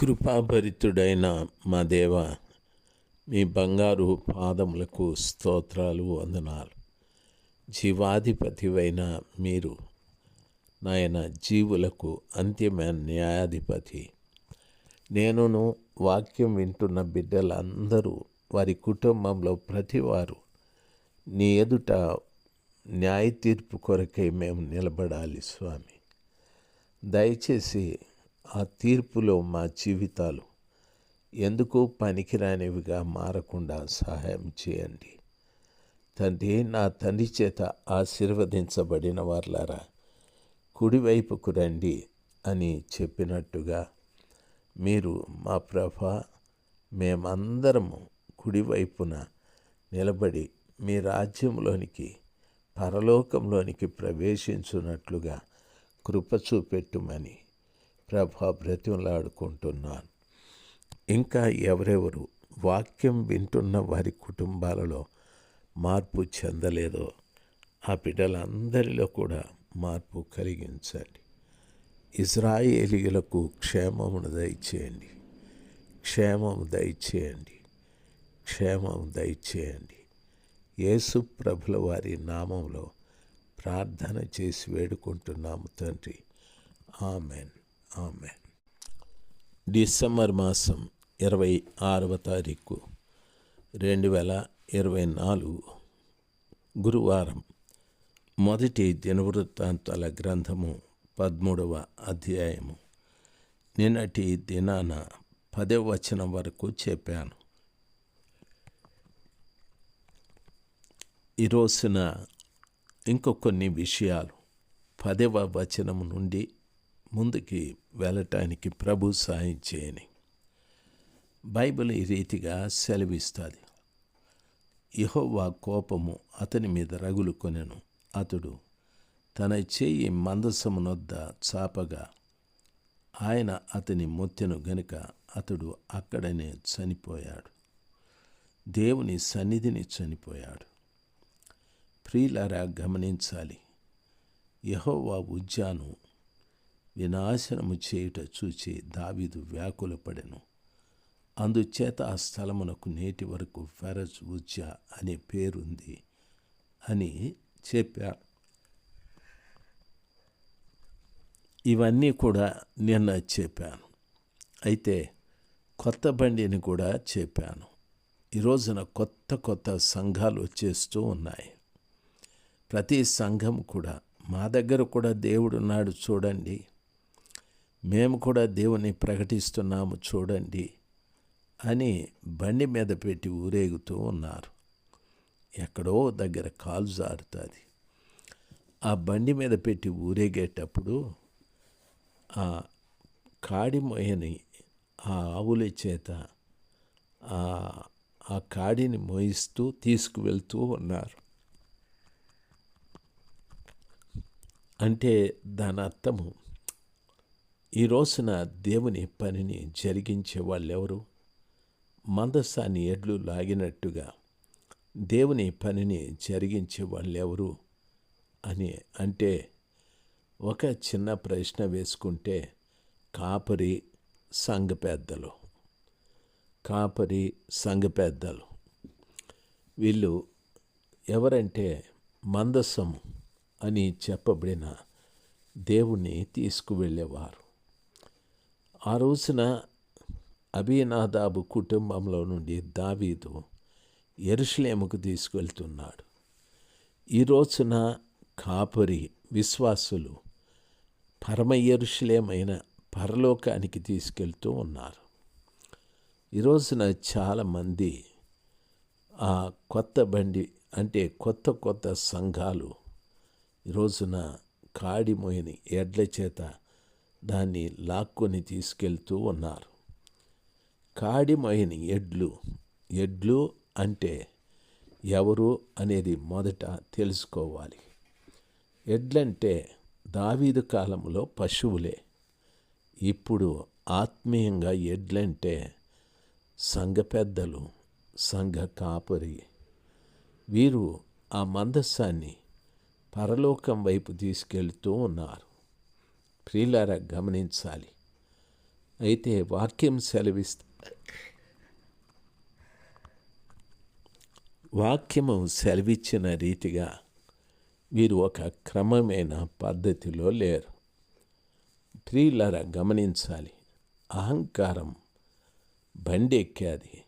కృపాభరితుడైన మా దేవ మీ బంగారు పాదములకు స్తోత్రాలు వందనాలు. జీవాధిపతివైన మీరు నాయన జీవులకు అంత్యమైన న్యాయాధిపతి. నేనును వాక్యం వింటున్న బిడ్డలందరూ వారి కుటుంబంలో ప్రతివారు నీ ఎదుట న్యాయ తీర్పు కొరకై మేము నిలబడాలి స్వామి. దయచేసి ఆ తీర్పులో మా జీవితాలు ఎందుకు పనికిరానివిగా మారకుండా సహాయం చేయండి. తండ్రి నా తండ్రి చేత ఆశీర్వదించబడిన వార్లారా కుడివైపుకు రండి అని చెప్పినట్టుగా మీరు మా ప్రభ మేమందరము కుడివైపున నిలబడి మీ రాజ్యంలోనికి పరలోకంలోనికి ప్రవేశించున్నట్లుగా కృప చూపెట్టుమని ప్రభా బ్రతిమలాడుకుంటున్నాను. ఇంకా ఎవరెవరు వాక్యం వింటున్న వారి కుటుంబాలలో మార్పు చెందలేదో ఆ బిడ్డలందరిలో కూడా మార్పు కలిగించండి. ఇజ్రాయేలీలకు క్షేమమును దయచేయండి. క్షేమము దయచేయండి. క్షేమము దయచేయండి. యేసు ప్రభుల వారి నామంలో ప్రార్థన చేసి వేడుకుంటున్నాము తండ్రి. ఆమెన్. ఆమె డిసెంబర్ మాసం ఇరవై ఆరవ తారీఖు రెండు వేల ఇరవై నాలుగు గురువారం మొదటి దినవృత్తాంతాల గ్రంథము పదమూడవ అధ్యాయము. నిన్నటి దినాన పదవ వచనం వరకు చెప్పాను. ఈ రోజున కొన్ని విషయాలు పదవ వచనం నుండి ముందుకి వెళ్ళటానికి ప్రభు సాయం చేయని. బైబిల్ ఈ రీతిగా సెలవిస్తుంది. యహోవా కోపము అతని మీద రగులు కొనెను. అతడు తన చేయి మందసమునొద్ద చాపగా ఆయన అతని మొత్తెను గనుక అతడు అక్కడనే చనిపోయాడు. దేవుని సన్నిధిని చనిపోయాడు. ప్రియులారా గమనించాలి. యహోవా ఉజ్జాను వినాశనము చేయుట చూచి దావీదు వ్యాకులపడెను. అందుచేత ఆ స్థలమునకు నేటి వరకు ఫెరజ్ ఉజ్జా అనే పేరుంది అని చెప్పారు ఇవన్నీ కూడా నిన్న చెప్పాను. అయితే కొత్త బండిని కూడా చెప్పాను. ఈ రోజున కొత్త కొత్త సంఘాలు వచ్చేస్తూ ఉన్నాయి. ప్రతి సంఘం కూడా మా దగ్గర కూడా దేవుడు ఉన్నాడు చూడండి. మేము కూడా దేవుని ప్రకటిస్తున్నాము చూడండి అని బండి మీద పెట్టి ఊరేగుతూ ఉన్నారు. ఎక్కడో దగ్గర కాలు జారుతుంది. ఆ బండి మీద పెట్టి ఊరేగేటప్పుడు ఆ కాడి మోయని ఆ ఆవుల చేత ఆ కాడిని మోయిస్తూ తీసుకువెళ్తూ ఉన్నారు. అంటే దాని అర్థము ఈ రోజున దేవుని పనిని జరిగించే వాళ్ళెవరు? మందస్సాన్ని ఎడ్లు లాగినట్టుగా దేవుని పనిని జరిగించే వాళ్ళెవరు? అని అంటే ఒక చిన్న ప్రశ్న వేసుకుంటే కాపరి సంఘ పెద్దలు. కాపరి సంఘ పెద్దలు. వీళ్ళు ఎవరంటే మందస్సం అని చెప్పబడిన దేవుణ్ణి తీసుకువెళ్ళేవారు. ఆ రోజున అభినాదాబు కుటుంబంలో నుండి దావీదు ఎరుషులేముకు తీసుకెళ్తున్నాడు. ఈ రోజున కాపరి విశ్వాసులు పరమ ఎరుషులేమైన పరలోకానికి తీసుకెళ్తూ ఉన్నారు. ఈ రోజున చాలామంది ఆ కొత్త బండి అంటే కొత్త కొత్త సంఘాలు ఈ రోజున కాడిమోయని ఎడ్ల చేత దాన్ని లాక్కొని తీసుకెళ్తూ ఉన్నారు. కాడిమైన ఎడ్లు. ఎడ్లు అంటే ఎవరు అనేది మొదట తెలుసుకోవాలి. ఎడ్లంటే దావీదు కాలంలో పశువులే. ఇప్పుడు ఆత్మీయంగా ఎడ్లంటే సంఘ పెద్దలు సంఘ కాపరి. వీరు ఆ మందస్సాన్ని పరలోకం వైపు తీసుకెళ్తూ ఉన్నారు. ప్రియులార గమనించాలి. అయితే వాక్యం సెలవిస్త వాక్యము సెలవిచ్చిన రీతిగా వీరు ఒక క్రమమైన పద్ధతిలో లేరు. ప్రియులరా గమనించాలి. అహంకారం బండి ఎక్కాది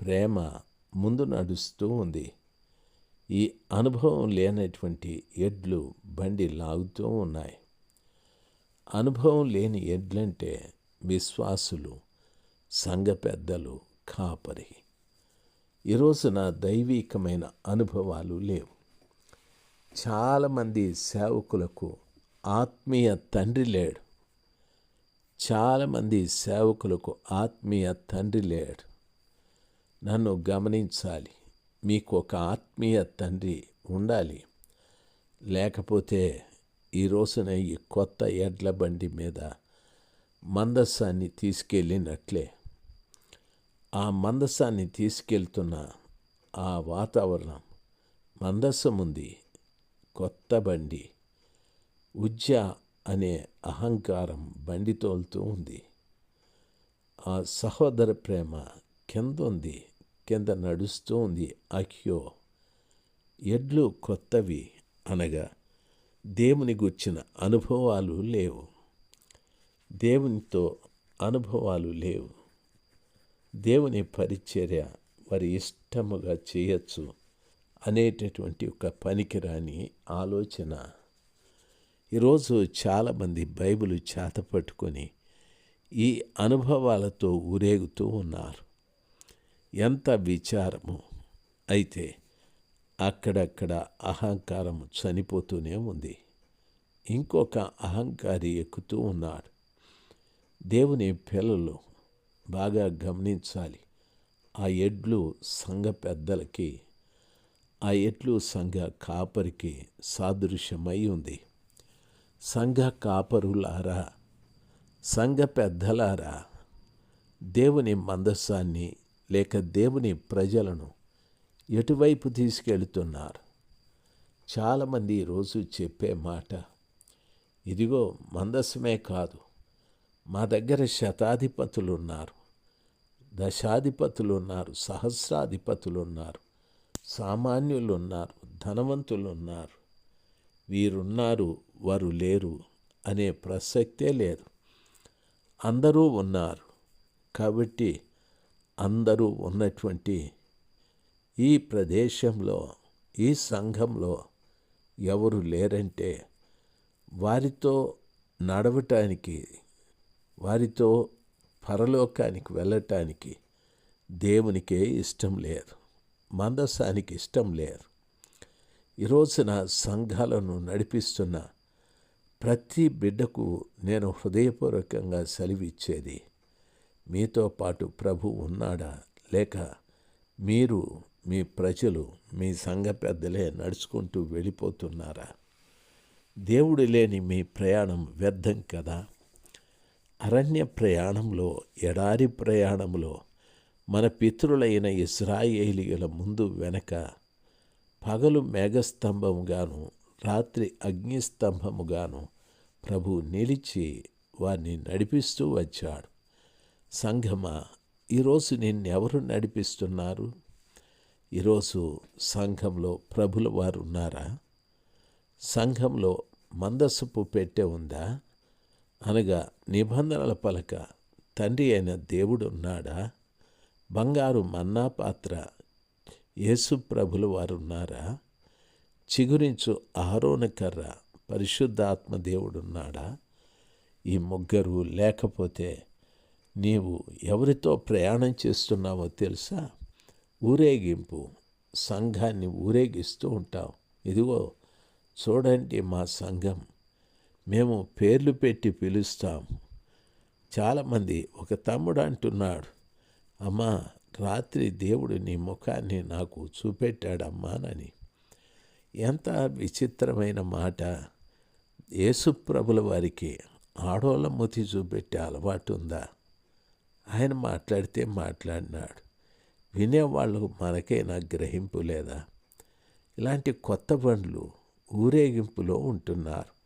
ప్రేమ ముందు నడుస్తూ ఉంది. ఈ అనుభవం లేనటువంటి ఎడ్లు బండి లాగుతూ ఉన్నాయి. అనుభవం లేని ఎడ్లంటే విశ్వాసులు సంఘ పెద్దలు కాపరి. ఈరోజున దైవీకమైన అనుభవాలు లేవు. చాలామంది సేవకులకు ఆత్మీయ తండ్రి లేడు. చాలామంది సేవకులకు ఆత్మీయ తండ్రి లేడు. నన్ను గమనించాలి. మీకు ఒక ఆత్మీయ తండ్రి ఉండాలి. లేకపోతే ఈ రోజున ఈ కొత్త ఎడ్ల బండి మీద మందస్సాన్ని తీసుకెళ్ళినట్లే. ఆ మందస్సాన్ని తీసుకెళ్తున్న ఆ వాతావరణం మందస్సం ఉంది. కొత్త బండి ఉజ్జ అనే అహంకారం బండి తోలుతూ ఉంది. ఆ సహోదర ప్రేమ కింద ఉంది కింద నడుస్తూ ఉంది. అఖ్యో ఎడ్లు కొత్తవి అనగా దేవుని గుర్చిన అనుభవాలు లేవు. దేవునితో అనుభవాలు లేవు. దేవుని పరిచర్య వారి ఇష్టముగా చేయొచ్చు అనేటటువంటి ఒక పనికిరాని ఆలోచన. ఈరోజు చాలామంది బైబిల్ చేత పట్టుకొని ఈ అనుభవాలతో ఊరేగుతూ ఉన్నారు. ఎంత విచారము అయితే అక్కడక్కడ అహంకారం చనిపోతూనే ఉంది. ఇంకొక అహంకారి ఎక్కుతూ ఉన్నాడు. దేవుని పిల్లలు బాగా గమనించాలి. ఆ ఎడ్లు సంఘ పెద్దలకి ఆ ఎడ్లు సంఘ కాపరికి సాదృశ్యమై ఉంది. సంఘ కాపరులారా సంఘ పెద్దలారా దేవుని మందస్సాన్ని లేక దేవుని ప్రజలను ఎటువైపు తీసుకెళ్తున్నారు? చాలామంది ఈరోజు చెప్పే మాట ఇదిగో మందస్సమే కాదు మా దగ్గర శతాధిపతులు ఉన్నారు దశాధిపతులు ఉన్నారు సహస్రాధిపతులు ఉన్నారు సామాన్యులు ఉన్నారు ధనవంతులు ఉన్నారు వీరున్నారు వారు లేరు అనే ప్రసక్తే లేదు. అందరూ ఉన్నారు కాబట్టి అందరూ ఉన్నటువంటి ఈ ప్రదేశంలో ఈ సంఘంలో ఎవరు లేరంటే వారితో నడవటానికి వారితో పరలోకానికి వెళ్ళటానికి దేవునికే ఇష్టం లేరు మందసానికి ఇష్టం లేరు. ఈరోజున సంఘాలను నడిపిస్తున్న ప్రతి బిడ్డకు నేను హృదయపూర్వకంగా సెలవిచ్చేది మీతో పాటు ప్రభు ఉన్నాడా లేక మీరు మీ ప్రజలు మీ సంఘ పెద్దలే నడుచుకుంటూ వెళ్ళిపోతున్నారా? దేవుడు లేని మీ ప్రయాణం వ్యర్థం కదా? అరణ్య ప్రయాణంలో ఎడారి ప్రయాణంలో మన పితృలైన ఇస్రాయేలీల ముందు వెనక పగలు మేఘస్తంభముగాను రాత్రి అగ్నిస్తంభముగాను ప్రభు నిలిచి వారిని నడిపిస్తూ వచ్చాడు. సంఘమా ఈరోజు నిన్నెవరు నడిపిస్తున్నారు? ఈరోజు సంఘంలో ప్రభుల వారు ఉన్నారా? సంఘంలో మందస్సుపు పెట్టే ఉందా? అనగా నిబంధనల పలక తండ్రి అయిన దేవుడు ఉన్నాడా? బంగారు మన్నా పాత్ర యేసు ప్రభుల వారు ఉన్నారా? చిగురించు ఆరోన కర్ర పరిశుద్ధాత్మ దేవుడున్నాడా ఈ ముగ్గురు లేకపోతే నీవు ఎవరితో ప్రయాణం చేస్తున్నావో తెలుసా? ఊరేగింపు సంఘాన్ని ఊరేగిస్తూ ఉంటాం. ఇదిగో చూడండి మా సంఘం. మేము పేర్లు పెట్టి పిలుస్తాం. చాలామంది ఒక తమ్ముడు అంటున్నాడు అమ్మా రాత్రి దేవుడు నీ ముఖాన్ని నాకు చూపెట్టాడమ్మానని ఎంత విచిత్రమైన మాట. యేసుప్రభుల వారికి ఆడోళ్ళ ముతి చూపెట్టే అలవాటు ఉందా? ఆయన మాట్లాడితే మాట్లాడినాడు. వినేవాళ్ళు మనకైనా గ్రహింపు లేదా? ఇలాంటి కొత్త బండ్లు ఊరేగింపులో ఉంటున్నారు.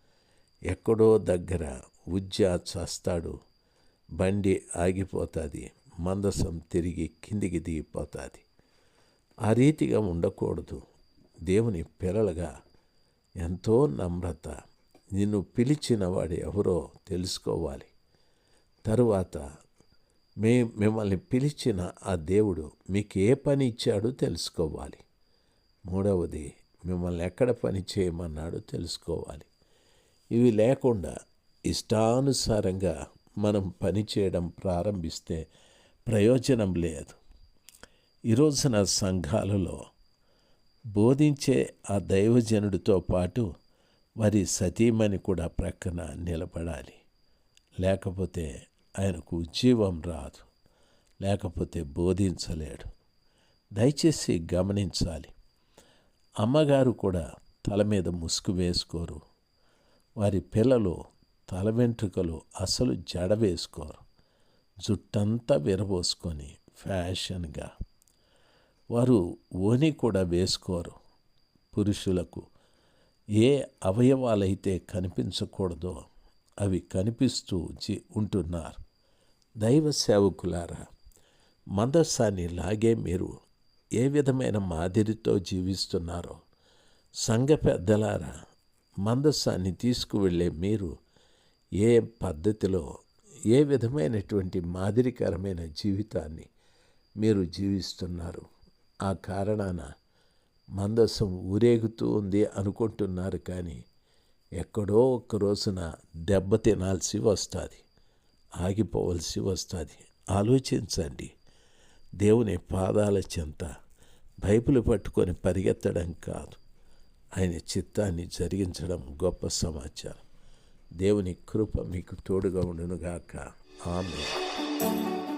ఎక్కడో దగ్గర ఉజ్జా చస్తాడు. బండి ఆగిపోతుంది. మందసం తిరిగి కిందికి దిగిపోతుంది. ఆ రీతిగా ఉండకూడదు. దేవుని పిల్లలుగా ఎంతో నమ్రత. నిన్ను పిలిచిన వాడు ఎవరో తెలుసుకోవాలి. తరువాత మే మిమ్మల్ని పిలిచిన ఆ దేవుడు మీకు ఏ పని ఇచ్చాడో తెలుసుకోవాలి. మూడవది మిమ్మల్ని ఎక్కడ పని చేయమన్నాడో తెలుసుకోవాలి. ఇవి లేకుండా ఇష్టానుసారంగా మనం పని చేయడం ప్రారంభిస్తే ప్రయోజనం లేదు. ఈరోజున సంఘాలలో బోధించే ఆ దైవజనుడితో పాటు వారి సతీమణి కూడా ప్రక్కన నిలబడాలి. లేకపోతే ఆయనకు ఉజ్జీవం రాదు లేకపోతే బోధించలేడు. దయచేసి గమనించాలి. అమ్మగారు కూడా తల మీద ముసుగు వేసుకోరు. వారి పిల్లలు తల వెంట్రుకలు అసలు జడ వేసుకోరు. జుట్టంతా విరబోసుకొని ఫ్యాషన్గా. వారు ఓని కూడా వేసుకోరు. పురుషులకు ఏ అవయవాలైతే కనిపించకూడదో అవి కనిపిస్తూ జీ ఉంటున్నారు. దైవ సేవకులారా మందస్సాన్ని లాగే మీరు ఏ విధమైన మాదిరితో జీవిస్తున్నారో సంఘ పెద్దలారా మందస్సాన్ని తీసుకువెళ్ళే మీరు ఏ పద్ధతిలో ఏ విధమైనటువంటి మాదిరికరమైన జీవితాన్ని మీరు జీవిస్తున్నారు? ఆ కారణాన మందస్సం ఊరేగుతూ ఉంది అనుకుంటున్నారు కానీ ఎక్కడో ఒక రోజున దెబ్బ తినాల్సి వస్తుంది. ఆగిపోవలసి వస్తుంది. ఆలోచించండి. దేవుని పాదాల చెంత బైబిల్ పట్టుకొని పరిగెత్తడం కాదు. ఆయన చిత్తాన్ని జరిగించడం గొప్ప సమాచారం. దేవుని కృప మీకు తోడుగా ఉండునుగాక. ఆమె